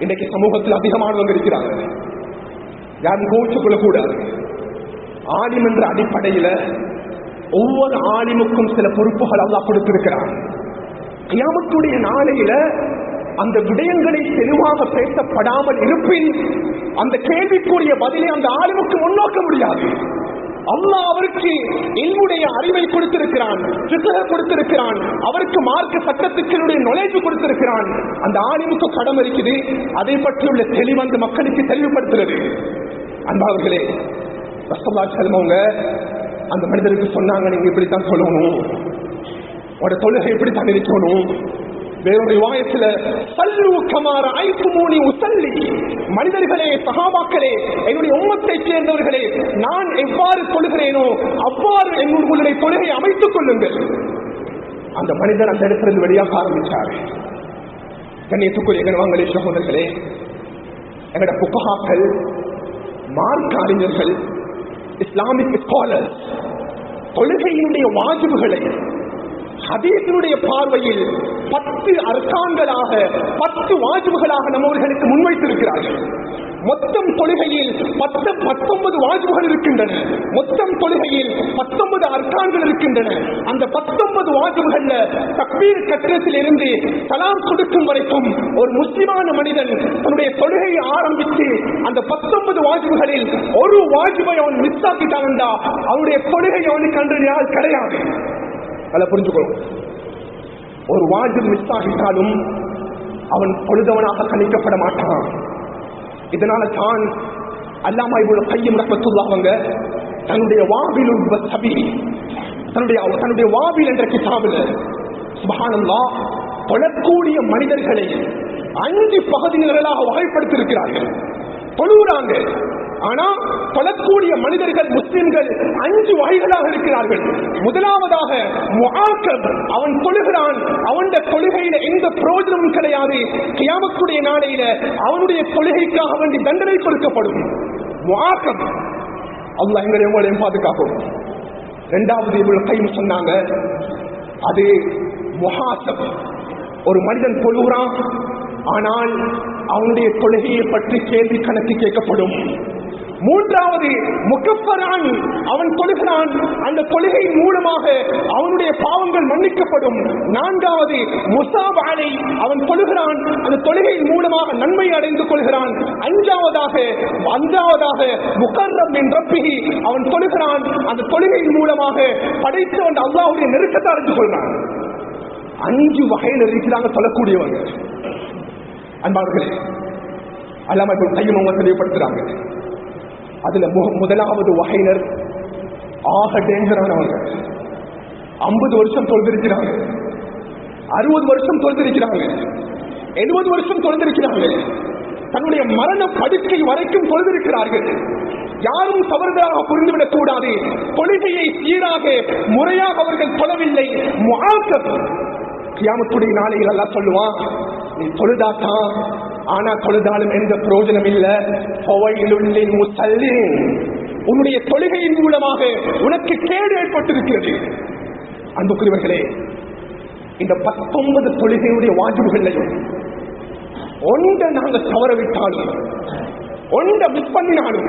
இன்றைக்கு சமூகத்தில் அதிகமானவங்க இருக்கிறாங்க யாரும் கோவிச்சுக்கொள்ள கூடாது ஆலிம் என்ற அடிப்படையில ஒவ்வொரு ஆலிமுக்கும் சில பொறுப்புகள் அல்லா கொடுத்திருக்கிறான் கியாமத்துடைய நாளையில அந்த விடயங்களை தெளிவாக பேசப்படாமல் இருப்பின் அந்த கேள்விக்குரிய பதிலை அந்த ஆளுமுக்கு முன்னோக்க முடியாது அல்லாஹ் அவருக்கு என்னுடைய அறிவை கொடுத்திருக்கிறான் சித்தக கொடுத்திருக்கிறான் அவருக்கு மார்க்க சட்டத்துக்களுடைய நுழைவு கொடுத்திருக்கிறான். அந்த ஆலிமுக்கு படம் இருக்குது அதை பற்றியுள்ள தெளிவு அந்த மக்களுக்கு தெளிவுபடுத்துறது அன்பாவர்களே ரசல்லா செல்வங்க அந்த மனிதருக்கு சொன்னாங்க நீங்க இப்படித்தான் சொல்லணும். உங்களோட தொழுகை இப்படித்தான் இருக்கணும் வேறொரு வாயத்துல சல்லு கமார ஐப்பு மூணி உசல்லி. மனிதர்களே சகாபாக்களே என்னுடைய உம்மத்தை சேர்ந்தவர்களே நான் எவ்வாறு தொழுகிறேனோ அவ்வாறு என்னுடைய தொழுகை அமைத்துக் கொள்ளுங்கள். அந்த மனிதர் அந்த இடத்திலிருந்து வெளியாக ஆரம்பிச்சார். கண்ணியத்துக்குரிய கணவாங்களே சகோதரர்களே எங்கட புகஹாக்கள் மார்க்க அறிஞர்கள் இஸ்லாமிக் ஸ்காலர் தொழுகையினுடைய வாஜிபுகளை ஹதீஸினுடைய பார்வையில் பத்து அரசாங்களாக பத்து வாஜிபுகளாக நம்மவர்களுக்கு முன்வைத்திருக்கிறார்கள். மொத்தம் தொழுகையில் பத்து பத்தொன்பது வாஜிபுகள் இருக்கின்றன. மொத்தம் தொழுகையில் பத்தொன்பது அர்க்கான்கள் இருக்கின்றன. அந்த பத்தொன்பது வாஜிபுகள்ல தப்பீர் கட்டிடத்தில் இருந்து தலாம் கொடுக்கும் வரைக்கும் ஒரு முஸ்லிமான மனிதன் தன்னுடைய தொழுகையை ஆரம்பித்து அந்த பத்தொன்பது வாஜிபுகளில் ஒரு வாஜிபை அவன் மிஸ் ஆக்கிட்டான்டா அவனுடைய தொழுகை அவனுக்கு அன்று கிடையாது. அதை புரிஞ்சுக்கணும் ஒரு வாஜிப் மிஸ் ஆகிட்டாலும் அவன் பொழுதவனாக கணிக்கப்பட மாட்டான். இதனால தான் அல்லாமா இவ்வளவு கையும் ரஹமத்துல்லாவங்க தன்னுடைய வாபில் சபி தன்னுடைய தன்னுடைய வாபில் என்ற கிதாபில் சுபானந்தா தொழக்கூடிய மனிதர்களை அஞ்சு பகுதியினர்களாக வகைப்படுத்தியிருக்கிறார்கள். தொழுகிறாங்க ஆனா தொழக்கூடிய மனிதர்கள் முஸ்லிம்கள் அஞ்சு வகைகளாக இருக்கிறார்கள். முதலாவதாக அவன் தொழுகிறான். அவனுடைய தொழுகையில எந்த பிரயோஜனமும் கிடையாது. கியாமத்துடைய நாளையில அவனுடைய தொழுகைக்காக வேண்டி தண்டனை கொடுக்கப்படும். முஆக்கப் அல்லாஹ் எங்களை உங்களையும் பாதுகாக்கும் இரண்டாவது இவள் கையும் சொன்னாங்க. அது முகாசம் ஒரு மனிதன் தொழுகிறான். ஆனால் அவனுடைய தொழுகையை பற்றி கேள்வி கணக்கு கேட்கப்படும். மூன்றாவது முகப்பரான் அவன் தொழுகிறான். அந்த தொழுகை மூலமாக அவனுடைய பாவங்கள் மன்னிக்கப்படும். நான்காவது முசாபாலை அவன் தொழுகிறான். அந்த தொழுகையின் மூலமாக நன்மை அடைந்து கொள்கிறான். அஞ்சாவதாக அஞ்சாவதாக முகர்ரம் என் ரப்பிகி அவன் தொழுகிறான். அந்த தொழுகையின் மூலமாக படைத்தவன் அல்லாவுடைய நெருக்கத்தை அறிந்து கொள்கிறான் அஞ்சு வகையில் இருக்கிறாங்க சொல்லக்கூடியவங்க. அன்பார்களே அல்லாம இப்ப கையும் அவங்க தெளிவுபடுத்துறாங்க. அதுல மு- முதலாவது வகையினர். ஆக டேஞ்சரானவங்க ஐம்பது வருஷம் தொழுதிருக்கிறாங்க. அறுபது வருஷம் தொழுதிருக்கிறாங்க. எழுபது வருஷம் தொழுதிருக்கிறாங்க. தன்னுடைய மரண படுக்கை வரைக்கும் தொழுதிருக்கிறார்கள். யாரும் தவறுதலாக புரிந்துவிடக் கூடாது. தொழுகையை சீராக முறையாக அவர்கள் தொழவில்லை. கியாமத்துடைய நாளையில் எல்லாம் சொல்லுவான் நீ தொழுதாத்தான் ஆனா தொழுதாலும் எந்த பிரயோஜனம் இல்லை. உன்னுடைய தொழுகையின் மூலமாக உனக்கு கேடு ஏற்பட்டிருக்கிறது. அன்புக்குரியவர்களே இந்த பத்தொன்பது தொழுகையுடைய வாஜிபுகளையும் ஒன்றை நாங்கள் தவற விட்டாலும் ஒன்றை மிஸ் பண்ணினாலும்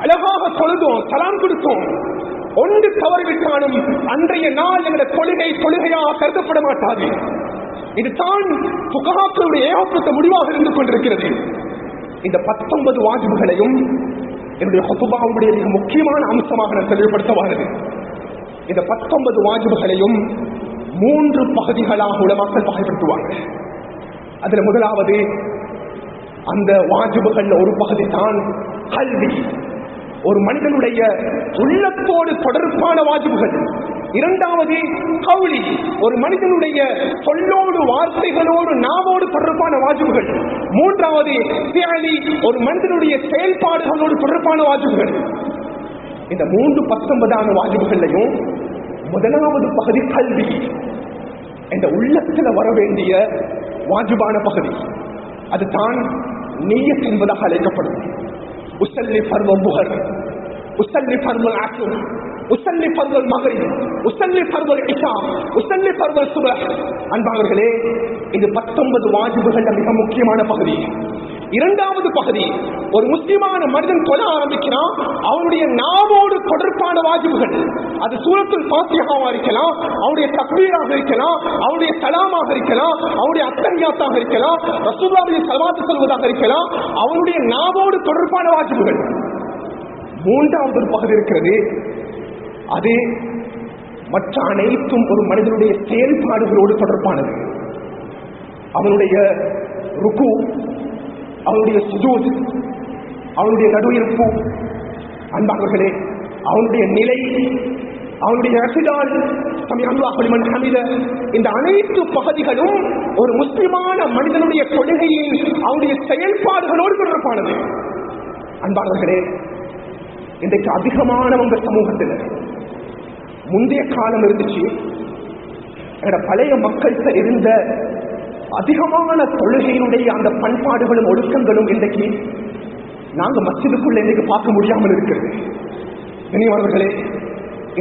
அழகாக தொழுதோம் சலாம் கொடுத்தோம். ஒன்று தவறிவிட்டாலும் அன்றைய நாள் என்ற தொழுகை தொழுகையாக கருதப்பட மாட்டாது. இதுதான் புகாக்களுடைய ஏகப்பட்ட முடிவாக இருந்து கொண்டிருக்கிறது. இந்த பத்தொன்பது வாஜிபுகளையும் என்னுடைய ஹொசுபாவுடைய மிக முக்கியமான அம்சமாக நான் தெளிவுபடுத்த இந்த பத்தொன்பது வாஜிபுகளையும் மூன்று பகுதிகளாக உலமாக்கள் வகைப்படுத்துவாங்க. அதுல முதலாவது அந்த வாஜிபுகள் ஒரு பகுதி தான் கல்வி. ஒரு மனிதனுடைய உள்ளத்தோடு தொடர்பான வாஜிபுகள். இரண்டாவது கவுளி ஒரு மனிதனுடைய சொல்லோடு வார்த்தைகளோடு நாவோடு தொடர்பான வாஜிபுகள். மூன்றாவது தியாலி ஒரு மனிதனுடைய செயல்பாடுகளோடு தொடர்பான வாஜிபுகள். இந்த மூன்று பத்தொன்பதான வாஜிபுகள்லையும் முதலாவது பகுதி கல்வி. இந்த உள்ளத்தில் வர வேண்டிய வாஜிபான பகுதி. அதுதான் நீயத் என்பதாக அழைக்கப்படும். உசல்லி பர்வம் புகர். உசல்லி பர்வல் ஆசுர் உசல்லி பருவல் மகரி உசல்லி பருவல் இஷா உசல்லி பருவல் சுப அன்பாளர்களே இது பத்தொன்பது வாஜிபுகள் மிக முக்கியமான பகுதி. இரண்டாவது பகுதி ஒரு முஸ்லிமான மனிதன் தொழ ஆரம்பிக்கிறான் அவனுடைய நாவோடு தொடர்பான வாஜிபுகள். அது சூரத்தில் பாத்தியாவா இருக்கலாம் அவனுடைய தக்பீராக இருக்கலாம் அவனுடைய சலாமாக இருக்கலாம் அவனுடைய அத்தகையாத்தாக இருக்கலாம் ரசூல்லாவுடைய சலவாத்து சொல்வதாக இருக்கலாம் அவனுடைய நாவோடு தொடர்பான வாஜிபுகள். மூன்றாவது பகுதி இருக்கிறது அது மற்ற அனைத்தும் ஒரு மனிதனுடைய செயல்பாடுகளோடு தொடர்பானது. அவனுடைய ருக்கு அவனுடைய சுஜூத் அவனுடைய நடுவிருப்பு அன்பானவர்களே அவனுடைய நிலை அவனுடைய ரசிதால் அல்லாஹலிமன் ஹமித இந்த அனைத்து பகுதிகளும் ஒரு முஸ்லிமான மனிதனுடைய கொள்கையின் அவனுடைய செயல்பாடுகளோடு தொடர்பானது. அன்பானவர்களே இன்றைக்கு அதிகமானவங்க சமூகத்தில் முந்தைய காலம் இருந்துச்சு. எங்களோட பழைய மக்கள்கிட்ட இருந்த அதிகமான தொழுகையினுடைய அந்த பண்பாடுகளும் ஒழுக்கங்களும் இன்றைக்கு நாங்க மசிதுக்குள்ள இன்னைக்கு பார்க்க முடியாமல் இருக்கிறது. இனியவர்களே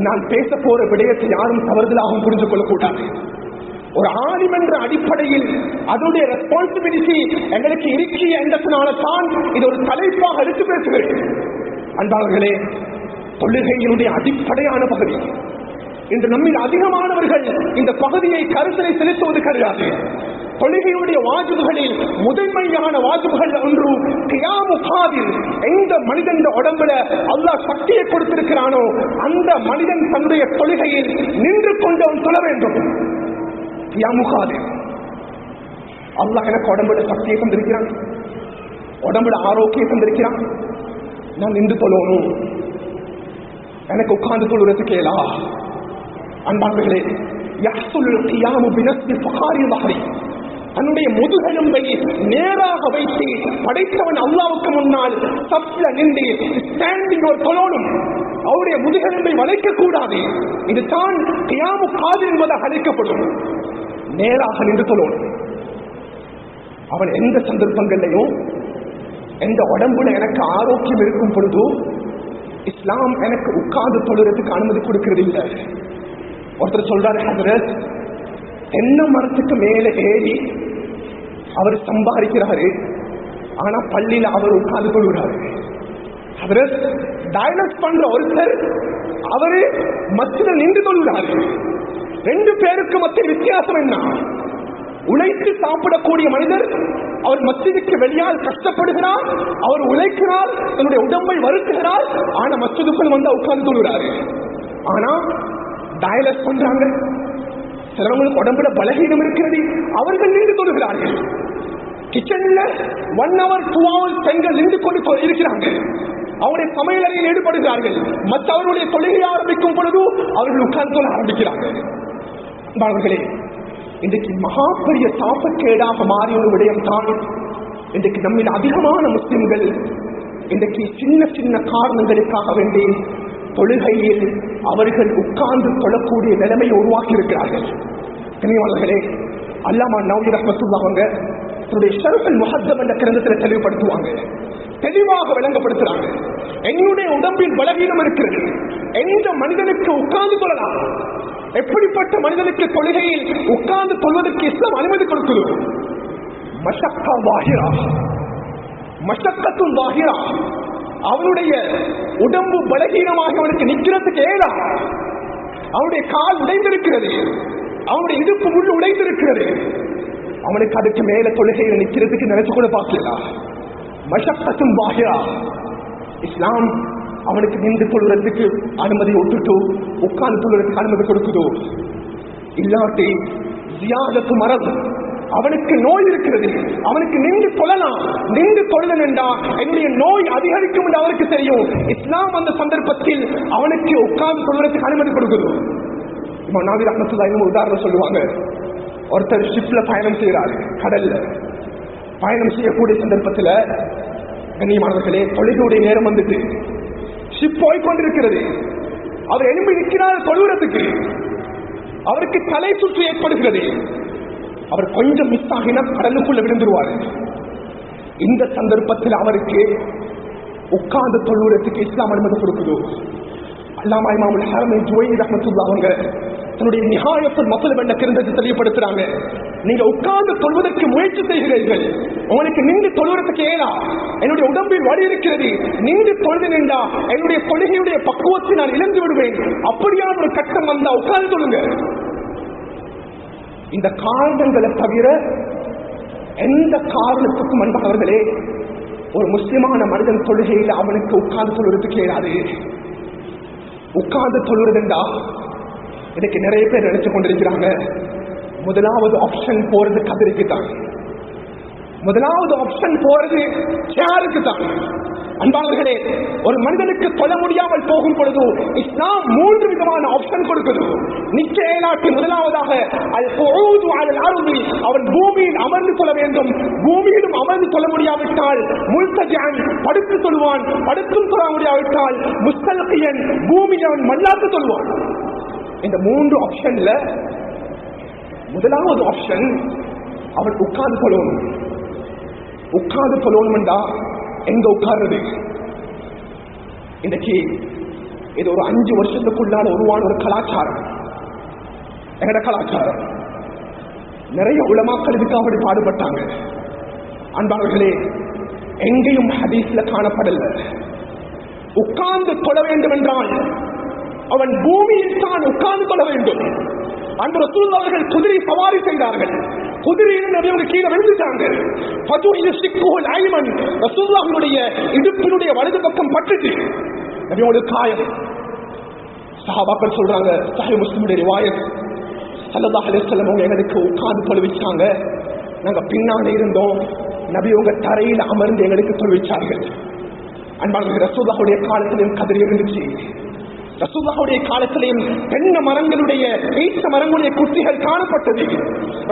நான் பேச போற விடயத்தை யாரும் தவறுதலாகவும் புரிந்து கொள்ளக்கூடாது ஒரு ஆணிம் என்ற அடிப்படையில் அதனுடைய ரெஸ்பான்சிபிலிட்டி எங்களுக்கு இருக்கிய என்றதுனால தான் இது ஒரு தலைப்பாக எடுத்து பேசுகிறேன். அன்பாளர்களே தொழுகையினுடைய அடிப்படையான பகுதி. இன்று நம்மில் அதிகமானவர்கள் இந்த பகுதியை கருத்தலை செலுத்துவது கிடையாது. தொழுகையுடைய வாஜிபுகளில் முதன்மையான வாஜிபுகள் ஒன்று கியாமுகாதில் எந்த மனிதன் உடம்புல அல்லாஹ் சக்தியை கொடுத்திருக்கிறானோ அந்த மனிதன் தன்னுடைய தொழுகையில் நின்று கொண்டு அவன் சொல்ல வேண்டும். கியாமுகாதில் அல்லாஹ் எனக்கு உடம்புல சக்தியை தந்திருக்கிறான். உடம்புல ஆரோக்கியம் தந்திருக்கிறான். நான் நின்று தொழணும் எனக்கு உட்கார்ந்து தொழுறது கேளா அன்பார்களே தன்னுடைய முதுகெலும்பை நேராக வைத்து படைத்தவன் அல்லாவுக்கு முன்னால் சப்ல நின்று ஸ்டாண்டிங் ஒரு தொழணும் அவருடைய முதுகெலும்பை வளைக்க கூடாது இதுதான் கியாமு காது என்பதாக அழைக்கப்படும். நேராக நின்று தொழணும் அவன் எந்த சந்தர்ப்பங்களையும் எந்த உடம்புல எனக்கு ஆரோக்கியம் இருக்கும் பொழுதோ இஸ்லாம் எனக்கு உட்கார்ந்து தொழுறதுக்கு அனுமதி கொடுக்கிறது இல்லை ஒருத்தர் சொல்றாரு ஹசரத் தென்னை மரத்துக்கு மேல ஏறி அவர் சம்பாதிக்கிறாரு. ஆனா பள்ளியில அவர் உட்கார்ந்து கொள்கிறாரு. ஹசரத் டயலஸ் பண்ற ஒருத்தர் அவரு மத்தியில் நின்று கொள்கிறாரு. ரெண்டு பேருக்கு மத்திய வித்தியாசம் என்ன? உழைத்து சாப்பிடக்கூடிய மனிதர் அவர் மசிதிக்கு வெளியால் கஷ்டப்படுகிறார் அவர் உழைக்கிறார் தன்னுடைய உடம்பை வருத்துகிறார் ஆனா மஸ்ஜிதுக்குள் வந்து உட்கார்ந்து கொள்கிறாரு. ஆனா டயலட் பண்றாங்க. சிலவங்களுக்கு உடம்புல பலகீனம் இருக்கிறது. அவர்கள் நின்று கொள்கிறார்கள் கிச்சன்ல ஒன் ஹவர் டூ ஹவர்ஸ் பெண்கள் நின்று கொண்டு இருக்கிறாங்க. அவருடைய சமையலறையில் ஈடுபடுகிறார்கள். மற்றவர்களுடைய தொழிலை ஆரம்பிக்கும் பொழுது அவர்கள் உட்கார்ந்து தொழ இன்றைக்கு மகா பெரிய சாப்பக்கேடாக மாறிய ஒரு விடயம் தான் இன்றைக்கு நம்மில் அதிகமான முஸ்லிம்கள் இன்றைக்கு சின்ன சின்ன காரணங்களுக்காக வேண்டி தொழுகையில் அவர்கள் உட்கார்ந்து கொள்ளக்கூடிய நிலைமையை உருவாக்கி இருக்கிறார்கள் கனிவாளர்களே அல்லாமா நவீர் ரஹமத்துல்லா அவங்க தன்னுடைய ஷரஃபல் முஹத்தம் என்ற கிரந்தத்தில் தெளிவுபடுத்துவாங்க. தெளிவாக விளங்கப்படுத்துறாங்க. என்னுடைய உடம்பில் பலவீனம் இருக்கிறது. எந்த மனிதனுக்கு உட்கார்ந்து கொள்ளலாம் எப்படிப்பட்ட மனிதனுக்கு கொள்கையில் உட்கார்ந்து கொள்வதற்கு இஸ்லாம் அனுமதி கொடுக்கிறது மஷக்கா வாகிரா மஷக்கத்தும் வாகிரா அவனுடைய உடம்பு பலகீனமாக அவனுக்கு நிக்கிறதுக்கு ஏதா? அவனுடைய கால் உடைந்திருக்கிறது. அவனுடைய இடுப்பு முள் உடைந்திருக்கிறது. அவனுக்கு அதுக்கு மேல தொழுகையில் நிற்கிறதுக்கு நினைச்சு கூட பார்க்கலாம் மஷப்பத்தும் பாகிரா இஸ்லாம் அவனுக்கு நின்று கொள்வதற்கு அனுமதி விட்டுட்டு உட்கார்ந்து கொள்வதற்கு அனுமதி கொடுக்குதோ? இல்லாட்டி ஜியாதத்து மரபு. அவனுக்கு நோய் இருக்கிறது. அவனுக்கு நின்று கொள்ளலாம் நீண்டு கொள்ளலாம் என்றா என்னுடைய நோய் அதிகரிக்கும் என்று அவருக்கு தெரியும். இஸ்லாம் அந்த சந்தர்ப்பத்தில் அவனுக்கு உட்கார்ந்து கொள்வதற்கு அனுமதி கொடுக்குது. இப்போ நாவி உதாரணம் சொல்லுவாங்க. ஒருத்தர் ஷிப்ல பயணம் செய்கிறாரு கடல்ல. பயணம் செய்யக்கூடிய சந்தர்ப்பத்தில் கண்ணியமானவர்களே தொழிலுடைய நேரம் வந்துட்டு. ஷிப் போய்கொண்டிருக்கிறது அவர் எழும்பி நிற்கிறார் தொழுகிறதுக்கு அவருக்கு தலை சுற்று ஏற்படுகிறது. அவர் கொஞ்சம் மிஸ் ஆகினா கடலுக்குள்ள விழுந்துருவார். இந்த சந்தர்ப்பத்தில் அவருக்கு உட்கார்ந்து தொழுகிறதுக்கு இஸ்லாம் அனுமதி கொடுக்குது. அல்லாமா இமாமுல் ஹரமை ஜுவைனி ரஹ்மத்துல்லா அவங்க தன்னுடைய நிகாயத்தில் மக்கள் வெண்ண கிருந்தது தெளிவுபடுத்துறாங்க நீங்க உட்கார்ந்து தொழுவதற்கு முயற்சி செய்கிறீர்கள். உங்களுக்கு நின்று தொழுவதற்கு ஏலா என்னுடைய உடம்பில் வலி இருக்கிறது. நின்று தொழுது நின்றா என்னுடைய தொழுகையுடைய பக்குவத்தை நான் இழந்து விடுவேன். அப்படியான ஒரு கட்டம் வந்தா உட்கார்ந்து தொழுங்க. இந்த காரணங்களை தவிர எந்த காரணத்துக்கும் அன்பானவர்களே ஒரு முஸ்லிமான மனிதன் தொழுகையில் அவனுக்கு உட்கார்ந்து தொழுறதுக்கு இயலாது உட்கார்ந்து தொழுறதுண்டா? இன்னைக்கு நிறைய பேர் நினைச்சு கொண்டிருக்கிறாங்க. முதலாவது ஆப்ஷன் போறது கதிரிக்கு தான் முதலாவது ஆப்ஷன் போறது சேருக்கு தான் அன்பாளர்களே ஒரு மனிதனுக்கு தொழ முடியாமல் போகும் பொழுது இஸ்லாம் மூன்று விதமான ஆப்ஷன் கொடுக்குது. நிச்சய ஏலாட்டு முதலாவதாக அவன் பூமியில் அமர்ந்து கொள்ள வேண்டும். பூமியிலும் அமர்ந்து கொள்ள முடியாவிட்டால் முல்தஜான் படுத்து சொல்வான் படுத்தும் சொல்ல முடியாவிட்டால் முஸ்தல்கியன் பூமியை அவன் மல்லாத்து சொல்வான் இந்த மூன்று ஆப்ஷன்ல முதலாவது ஆப்ஷன் அவன் உட்கார்ந்து கொள்ளணும் உட்கார்ந்து கொள்ளணும்டா எங்க உட்கார்றது? இன்னைக்கு இது ஒரு அஞ்சு வருஷத்துக்குள்ளான உருவான ஒரு கலாச்சாரம். எங்கட கலாச்சாரம்? நிறைய உலமாக்கள் இதுக்காக அப்படி பாடுபட்டாங்க. அன்பாளர்களே எங்கேயும் ஹதீஸ்ல காணப்படல. உட்கார்ந்து கொள்ள வேண்டும் என்றால் அவன் பூமியில் தான் உட்கார்ந்து கொள்ள வேண்டும். அன்று ரசூல் அவர்கள் குதிரை சவாரி செய்தார்கள். குதிரையில் நபியவங்க கீழே விழுந்துட்டாங்க. ஃபதுஹிய சிக்குஹுல் ஐமன் ரசூலுல்லாஹ்வுடைய இடுப்பினுடைய வலது பக்கம் பட்டுச்சு. நபியோட காயம். சஹாபாக்கள் சொல்றாங்க சஹி முஸ்லிமுடைய ரிவாயத். ஸல்லல்லாஹு அலைஹி வஸல்லம் அவங்க எங்களுக்கு உட்கார்ந்து தொழுவிச்சாங்க நாங்க பின்னாடி இருந்தோம். நபி உங்க தரையில் அமர்ந்து எங்களுக்கு தொழுவிச்சார்கள் அன்பாளர்கள் ரசூலுல்லாஹுடைய காலத்திலும் கதிரி இருந்துச்சு. ரசூல்லாவுடைய காலத்திலேயும் தென்ன மரங்களுடைய ஈச்ச மரங்களுடைய குட்டிகள் காணப்பட்டது.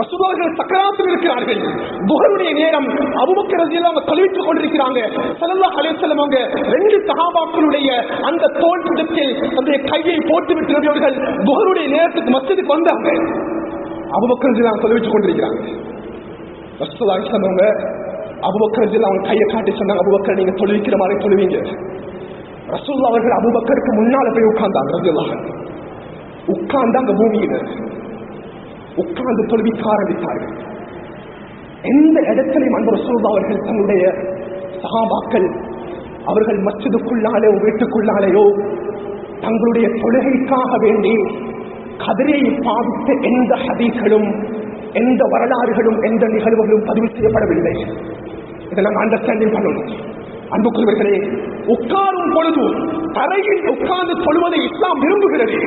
ரசூலார்கள் சக்கராத்தில் இருக்கிறார்கள். புகருடைய நேரம் அபுபக்கர் ரஜியெல்லாம் அவங்க கொண்டிருக்கிறாங்க. சல்லல்லாஹு அலேசலம் அவங்க ரெண்டு சகாபாக்களுடைய அந்த தோல் புடத்தில் தன்னுடைய கையை போட்டு விட்டு புகருடைய நேரத்துக்கு மஸ்ஜிதுக்கு வந்தாங்க. அபுபக்கர் ரஜியெல்லாம் கழுவிட்டுக் கொண்டிருக்கிறாங்க. ரசூலுல்லாஹி சொன்னவங்க அபுபக்கர் ரஜியெல்லாம் அவங்க கையை காட்டி சொன்னாங்க அபுபக்கர் நீங்க தொழுவிக்கிற மாதிரி தொழுவீங்க. ரசூல் அவர்கள் அபுபக்கருக்கு முன்னால போய் உட்கார்ந்தாங்க ரஜியல்லாஹ் உட்கார்ந்தாங்க பூமியில உட்கார்ந்து தொழுவிக்க ஆரம்பித்தார்கள் எந்த இடத்திலையும் அன்பு ரசூல் அவர்கள் தன்னுடைய சகாபாக்கள் அவர்கள் மச்சதுக்குள்ளாலேயோ வீட்டுக்குள்ளாலேயோ தங்களுடைய தொழுகைக்காக வேண்டி கதிரையை பாவித்த எந்த ஹதீஸ்களும் எந்த வரலாறுகளும் எந்த நிகழ்வுகளும் பதிவு செய்யப்படவில்லை இதை நாங்கள் அண்டர்ஸ்டாண்டிங் பண்ணணும் அன்புக்குரியவர்களே உட்காரும் பொழுது தரையில் உட்கார்ந்து சொல்வதை இஸ்லாம் விரும்புகிறது.